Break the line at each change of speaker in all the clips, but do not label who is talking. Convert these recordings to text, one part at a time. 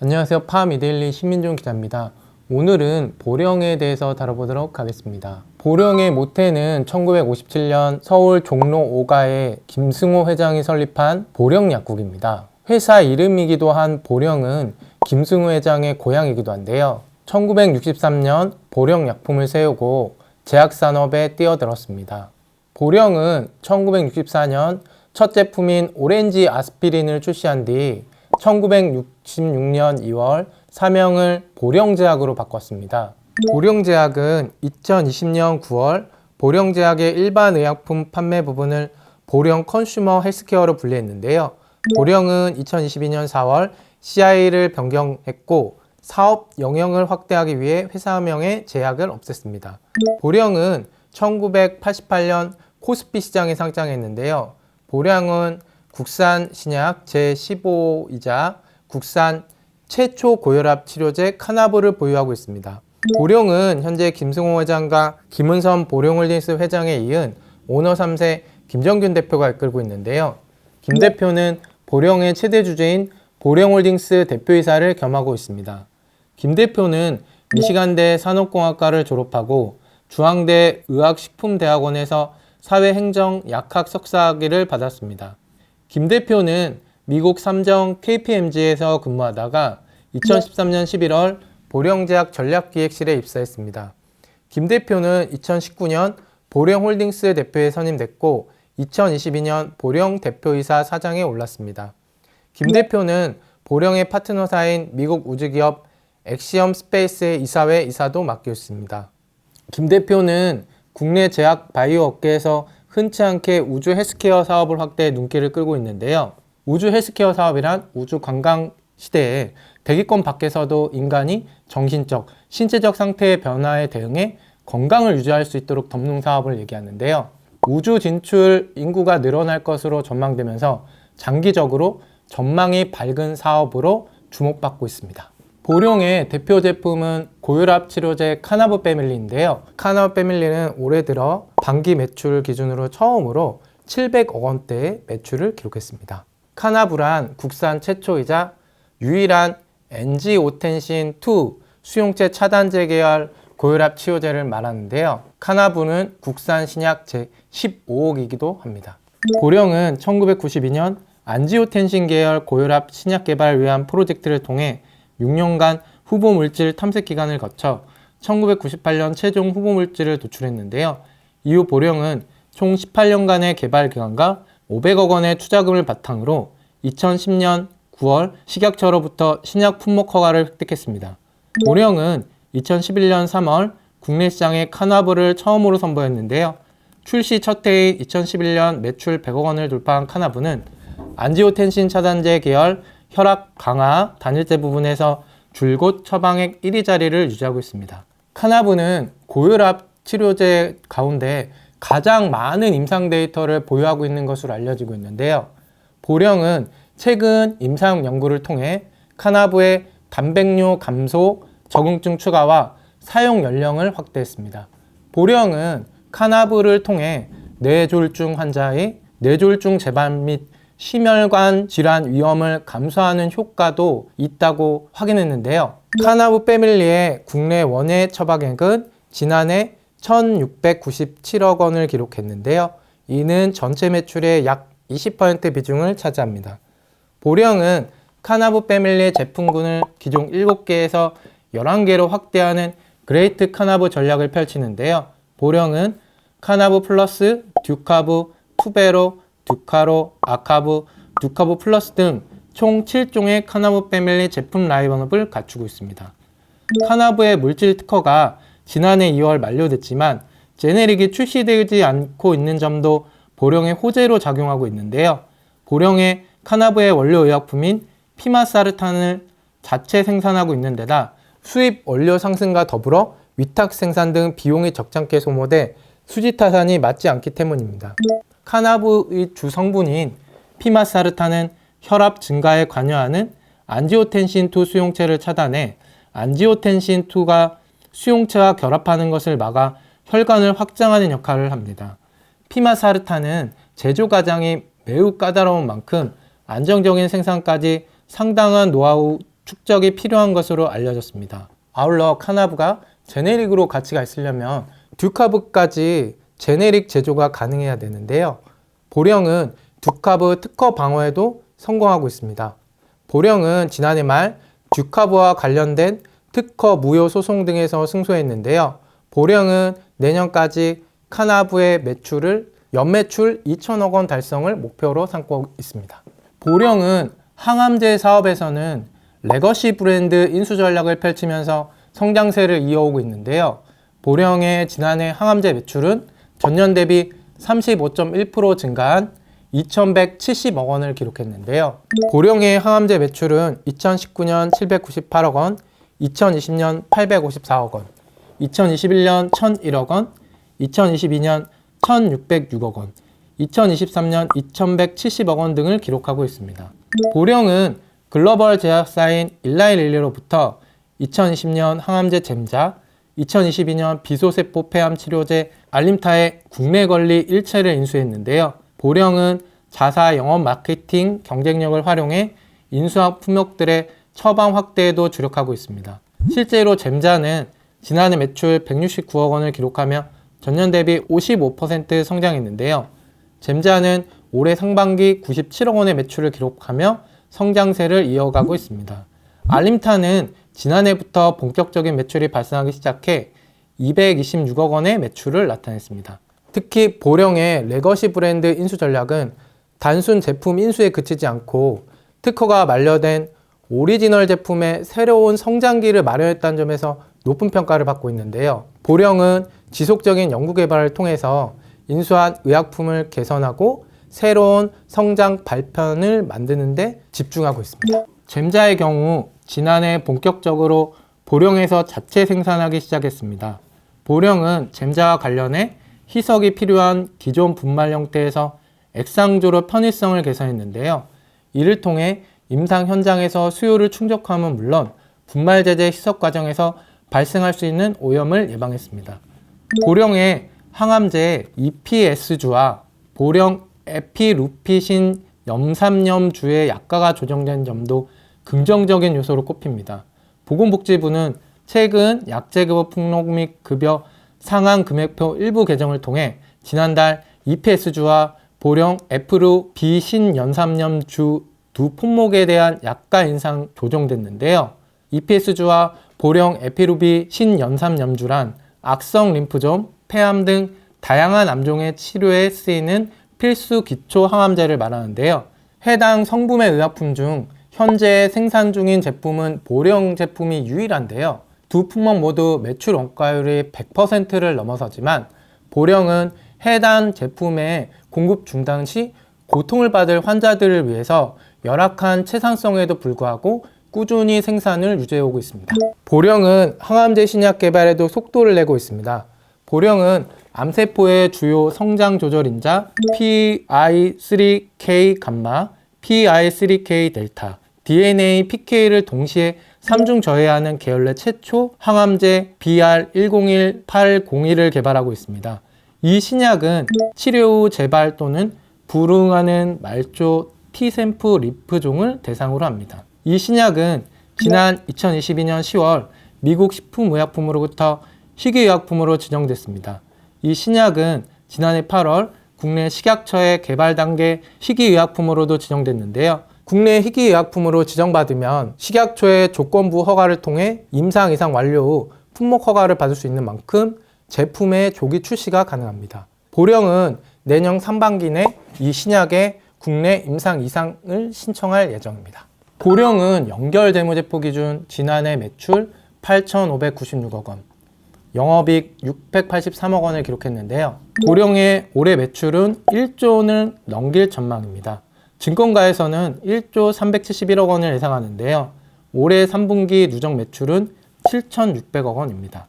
안녕하세요. 파미데일리 신민종 기자입니다. 오늘은 보령에 대해서 다뤄보도록 하겠습니다. 보령의 모태는 1957년 서울 종로 5가에 김승호 회장이 설립한 보령약국입니다. 회사 이름이기도 한 보령은 김승호 회장의 고향이기도 한데요. 1963년 보령약품을 세우고 제약산업에 뛰어들었습니다. 보령은 1964년 첫 제품인 오렌지 아스피린을 출시한 뒤 1966년 2월 사명을 보령제약으로 바꿨습니다. 보령제약은 2020년 9월 보령제약의 일반 의약품 판매 부분을 보령 컨슈머 헬스케어로 분리했는데요. 보령은 2022년 4월 CI를 변경했고 사업 영역을 확대하기 위해 회사명의 제약을 없앴습니다. 보령은 1988년 코스피 시장에 상장했는데요. 보령은 국산 신약 제15이자 국산 최초 고혈압 치료제 카나브를 보유하고 있습니다. 보령은 현재 김승호 회장과 김은선 보령홀딩스 회장에 이은 오너 3세 김정균 대표가 이끌고 있는데요. 김 대표는 보령의 최대 주주인 보령홀딩스 대표이사를 겸하고 있습니다. 김 대표는 미시간대 산업공학과를 졸업하고 중앙대 의학식품대학원에서 사회행정 약학 석사학위를 받았습니다. 김 대표는 미국 삼정 KPMG에서 근무하다가 2013년 11월 보령제약 전략기획실에 입사했습니다. 김 대표는 2019년 보령홀딩스 대표에 선임됐고 2022년 보령 대표이사 사장에 올랐습니다. 김 대표는 보령의 파트너사인 미국 우주기업 엑시엄 스페이스의 이사회 이사도 맡고 있습니다. 김 대표는 국내 제약 바이오 업계에서 흔치 않게 우주 헬스케어 사업을 확대해 눈길을 끌고 있는데요. 우주 헬스케어 사업이란 우주 관광 시대에 대기권 밖에서도 인간이 정신적, 신체적 상태의 변화에 대응해 건강을 유지할 수 있도록 돕는 사업을 얘기하는데요. 우주 진출 인구가 늘어날 것으로 전망되면서 장기적으로 전망이 밝은 사업으로 주목받고 있습니다. 보령의 대표 제품은 고혈압 치료제 카나브 패밀리인데요. 카나브 패밀리는 올해 들어 반기 매출 기준으로 처음으로 700억 원대의 매출을 기록했습니다. 카나브란 국산 최초이자 유일한 엔지오텐신2 수용체 차단제 계열 고혈압 치료제를 말하는데요. 카나브는 국산 신약 제15억이기도 합니다. 보령은 1992년 안지오텐신 계열 고혈압 신약 개발을 위한 프로젝트를 통해 6년간 후보 물질 탐색 기간을 거쳐 1998년 최종 후보 물질을 도출했는데요. 이후 보령은 총 18년간의 개발 기간과 500억 원의 투자금을 바탕으로 2010년 9월 식약처로부터 신약 품목 허가를 획득했습니다. 보령은 2011년 3월 국내 시장에 카나브를 처음으로 선보였는데요. 출시 첫 해인 2011년 매출 100억 원을 돌파한 카나브는 안지오텐신 차단제 계열 혈압 강화 단일제 부분에서 줄곧 처방액 1위 자리를 유지하고 있습니다. 카나브는 고혈압 치료제 가운데 가장 많은 임상 데이터를 보유하고 있는 것으로 알려지고 있는데요. 보령은 최근 임상 연구를 통해 카나브의 단백뇨 감소, 적응증 추가와 사용 연령을 확대했습니다. 보령은 카나브를 통해 뇌졸중 환자의 뇌졸중 재발 및 심혈관 질환 위험을 감소하는 효과도 있다고 확인했는데요. 카나브 패밀리의 국내 원예 처방액은 지난해 1697억 원을 기록했는데요. 이는 전체 매출의 약 20% 비중을 차지합니다. 보령은 카나브 패밀리의 제품군을 기존 7개에서 11개로 확대하는 그레이트 카나브 전략을 펼치는데요. 보령은 카나브 플러스, 듀카브, 투베로, 듀카로, 아카브, 듀카브 플러스 등 총 7종의 카나브 패밀리 제품 라인업을 갖추고 있습니다. 카나브의 물질 특허가 지난해 2월 만료됐지만 제네릭이 출시되지 않고 있는 점도 보령의 호재로 작용하고 있는데요. 보령의 카나브의 원료 의약품인 피마사르탄을 자체 생산하고 있는 데다 수입 원료 상승과 더불어 위탁 생산 등 비용이 적잖게 소모돼 수지 타산이 맞지 않기 때문입니다. 카나브의 주 성분인 피마사르탄은 혈압 증가에 관여하는 안지오텐신2 수용체를 차단해 안지오텐신2가 수용체와 결합하는 것을 막아 혈관을 확장하는 역할을 합니다. 피마사르탄은 제조 과정이 매우 까다로운 만큼 안정적인 생산까지 상당한 노하우 축적이 필요한 것으로 알려졌습니다. 아울러 카나브가 제네릭으로 가치가 있으려면 듀카브까지 제네릭 제조가 가능해야 되는데요. 보령은 듀카브 특허 방어에도 성공하고 있습니다. 보령은 지난해 말 듀카브와 관련된 특허 무효 소송 등에서 승소했는데요. 보령은 내년까지 카나브의 매출을 연매출 2천억 원 달성을 목표로 삼고 있습니다. 보령은 항암제 사업에서는 레거시 브랜드 인수 전략을 펼치면서 성장세를 이어오고 있는데요. 보령의 지난해 항암제 매출은 전년 대비 35.1% 증가한 2,170억 원을 기록했는데요. 보령의 항암제 매출은 2019년 798억 원, 2020년 854억 원, 2021년 1,001억 원, 2022년 1,606억 원, 2023년 2,170억 원 등을 기록하고 있습니다. 보령은 글로벌 제약사인 일라이릴리로부터 2020년 항암제 잼자, 2022년 비소세포 폐암 치료제 알림타의 국내 권리 일체를 인수했는데요. 보령은 자사 영업 마케팅 경쟁력을 활용해 인수학 품목들의 처방 확대에도 주력하고 있습니다. 실제로 잼자는 지난해 매출 169억 원을 기록하며 전년 대비 55% 성장했는데요. 잼자는 올해 상반기 97억 원의 매출을 기록하며 성장세를 이어가고 있습니다. 알림타는 지난해부터 본격적인 매출이 발생하기 시작해 226억 원의 매출을 나타냈습니다. 특히 보령의 레거시 브랜드 인수 전략은 단순 제품 인수에 그치지 않고 특허가 만료된 오리지널 제품의 새로운 성장기를 마련했다는 점에서 높은 평가를 받고 있는데요. 보령은 지속적인 연구 개발을 통해서 인수한 의약품을 개선하고 새로운 성장 발편을 만드는 데 집중하고 있습니다. 잼자의 경우 지난해 본격적으로 보령에서 자체 생산하기 시작했습니다. 보령은 잼자와 관련해 희석이 필요한 기존 분말 형태에서 액상조로 편의성을 개선했는데요. 이를 통해 임상 현장에서 수요를 충족함은 물론 분말 제제 희석 과정에서 발생할 수 있는 오염을 예방했습니다. 보령의 항암제 EPS주와 보령 에피루피신 염삼염주의 약가가 조정된 점도 긍정적인 요소로 꼽힙니다. 보건복지부는 최근 약제급여 폭록 및 급여 상한 금액표 일부 개정을 통해 지난달 EPS주와 보령 에프루 비신연삼염주 두 품목에 대한 약가 인상 조정됐는데요. EPS주와 보령 에피루비 신연삼염주란 악성 림프종, 폐암 등 다양한 암종의 치료에 쓰이는 필수 기초 항암제를 말하는데요. 해당 성분의 의약품 중 현재 생산 중인 제품은 보령 제품이 유일한데요. 두 품목 모두 매출 원가율이 100%를 넘어서지만 보령은 해당 제품의 공급 중단 시 고통을 받을 환자들을 위해서 열악한 채산성에도 불구하고 꾸준히 생산을 유지해오고 있습니다. 보령은 항암제 신약 개발에도 속도를 내고 있습니다. 보령은 암세포의 주요 성장 조절 인자 PI3K 감마, PI3K 델타, DNA PK를 동시에 3중 저해하는 계열내 최초 항암제 BR101801을 개발하고 있습니다. 이 신약은 치료 후 재발 또는 불응하는 말조 T샘프 리프종을 대상으로 합니다. 이 신약은 지난 2022년 10월 미국 식품의약품으로부터 희귀의약품으로 지정됐습니다. 이 신약은 지난해 8월 국내 식약처의 개발 단계 희귀의약품으로도 지정됐는데요. 국내 희귀의약품으로 지정받으면 식약처의 조건부 허가를 통해 임상 이상 완료 후 품목 허가를 받을 수 있는 만큼 제품의 조기 출시가 가능합니다. 보령은 내년 상반기 내 이 신약의 국내 임상 이상을 신청할 예정입니다. 보령은 연결 재무제표 기준 지난해 매출 8,596억 원, 영업이익 683억 원을 기록했는데요. 보령의 올해 매출은 1조 원을 넘길 전망입니다. 증권가에서는 1조 371억 원을 예상하는데요. 올해 3분기 누적 매출은 7,600억 원입니다.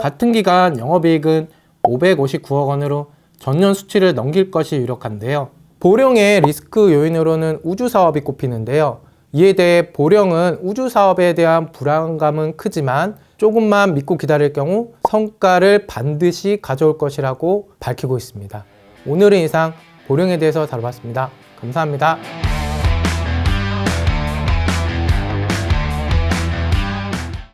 같은 기간 영업이익은 559억 원으로 전년 수치를 넘길 것이 유력한데요. 보령의 리스크 요인으로는 우주 사업이 꼽히는데요. 이에 대해 보령은 우주 사업에 대한 불안감은 크지만 조금만 믿고 기다릴 경우 성과를 반드시 가져올 것이라고 밝히고 있습니다. 오늘은 이상 보령에 대해서 다뤄봤습니다. 감사합니다.